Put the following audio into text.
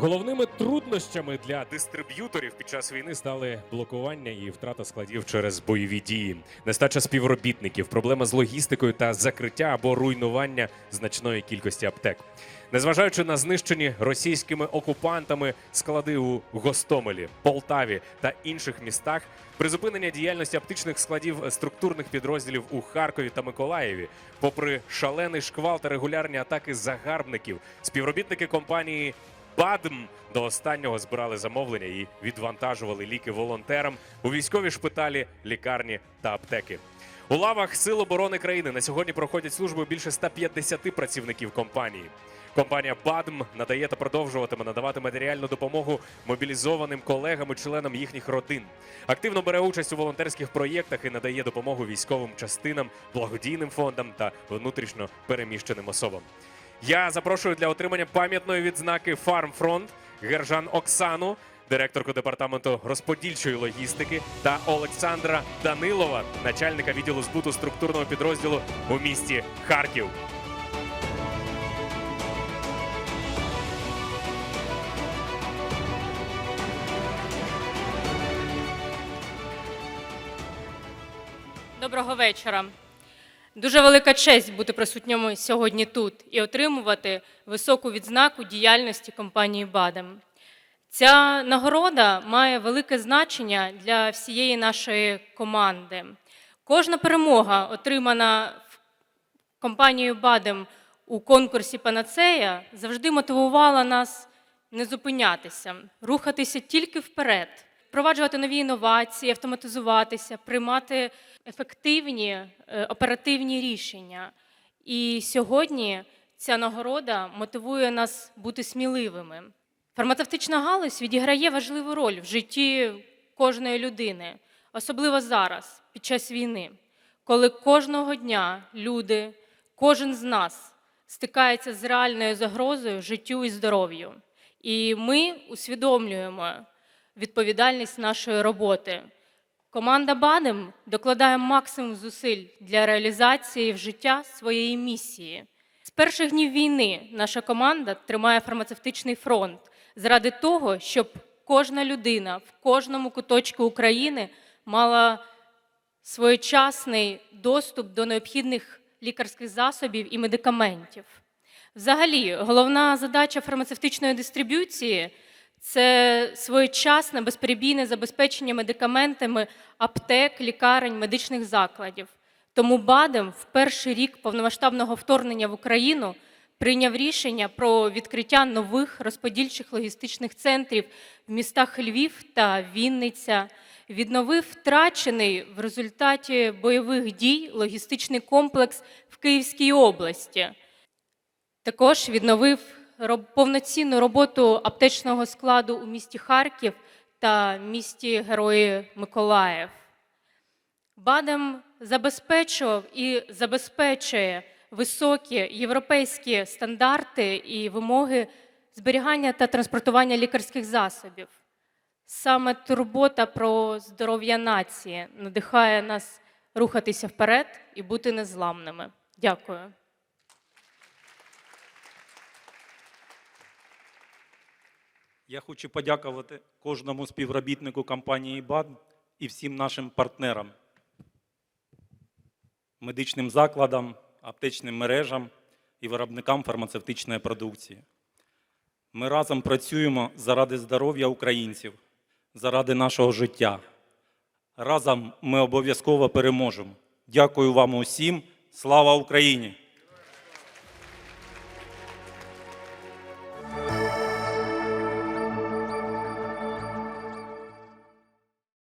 Головними труднощами для дистриб'юторів під час війни стали блокування і втрата складів через бойові дії, нестача співробітників, проблема з логістикою та закриття або руйнування значної кількості аптек. Незважаючи на знищені російськими окупантами склади у Гостомелі, Полтаві та інших містах, призупинення діяльності аптечних складів структурних підрозділів у Харкові та Миколаєві, попри шалений шквал та регулярні атаки загарбників, співробітники компанії БАДМ до останнього збирали замовлення і відвантажували ліки волонтерам у військові шпиталі, лікарні та аптеки. У лавах Сил оборони країни на сьогодні проходять службу більше 150 працівників компанії. Компанія БАДМ надає та продовжуватиме надавати матеріальну допомогу мобілізованим колегам і членам їхніх родин. Активно бере участь у волонтерських проєктах і надає допомогу військовим частинам, благодійним фондам та внутрішньо переміщеним особам. Я запрошую для отримання пам'ятної відзнаки Фармфронт Гержан Оксану, директорку департаменту розподільчої логістики, та Олександра Данилова, начальника відділу збуту структурного підрозділу у місті Харків. Доброго вечора. Дуже велика честь бути присутньому сьогодні тут і отримувати високу відзнаку діяльності компанії Бадем. Ця нагорода має велике значення для всієї нашої команди. Кожна перемога, отримана компанією Бадем у конкурсі Панацея, завжди мотивувала нас не зупинятися, рухатися тільки вперед, впроваджувати нові інновації, автоматизуватися, приймати ефективні е, оперативні рішення. І сьогодні ця нагорода мотивує нас бути сміливими. Фармацевтична галузь відіграє важливу роль в житті кожної людини, особливо зараз, під час війни, коли кожного дня люди, кожен з нас стикається з реальною загрозою життю і здоров'ю. І ми усвідомлюємо відповідальність нашої роботи. Команда Бадем докладає максимум зусиль для реалізації в життя своєї місії. З перших днів війни наша команда тримає фармацевтичний фронт заради того, щоб кожна людина в кожному куточку України мала своєчасний доступ до необхідних лікарських засобів і медикаментів. Взагалі, головна задача фармацевтичної дистриб'юції це своєчасне безперебійне забезпечення медикаментами аптек, лікарень, медичних закладів. Тому БАДем в перший рік повномасштабного вторгнення в Україну прийняв рішення про відкриття нових розподільчих логістичних центрів в містах Львів та Вінниця, відновив втрачений в результаті бойових дій логістичний комплекс в Київській області. Також відновив повноцінну роботу аптечного складу у місті Харків та місті Герої Миколаїв. Бадем забезпечував і забезпечує високі європейські стандарти і вимоги зберігання та транспортування лікарських засобів. Саме турбота про здоров'я нації надихає нас рухатися вперед і бути незламними. Дякую. Я хочу подякувати кожному співробітнику компанії БАД і всім нашим партнерам, медичним закладам, аптечним мережам і виробникам фармацевтичної продукції. Ми разом працюємо заради здоров'я українців, заради нашого життя. Разом ми обов'язково переможемо. Дякую вам усім. Слава Україні!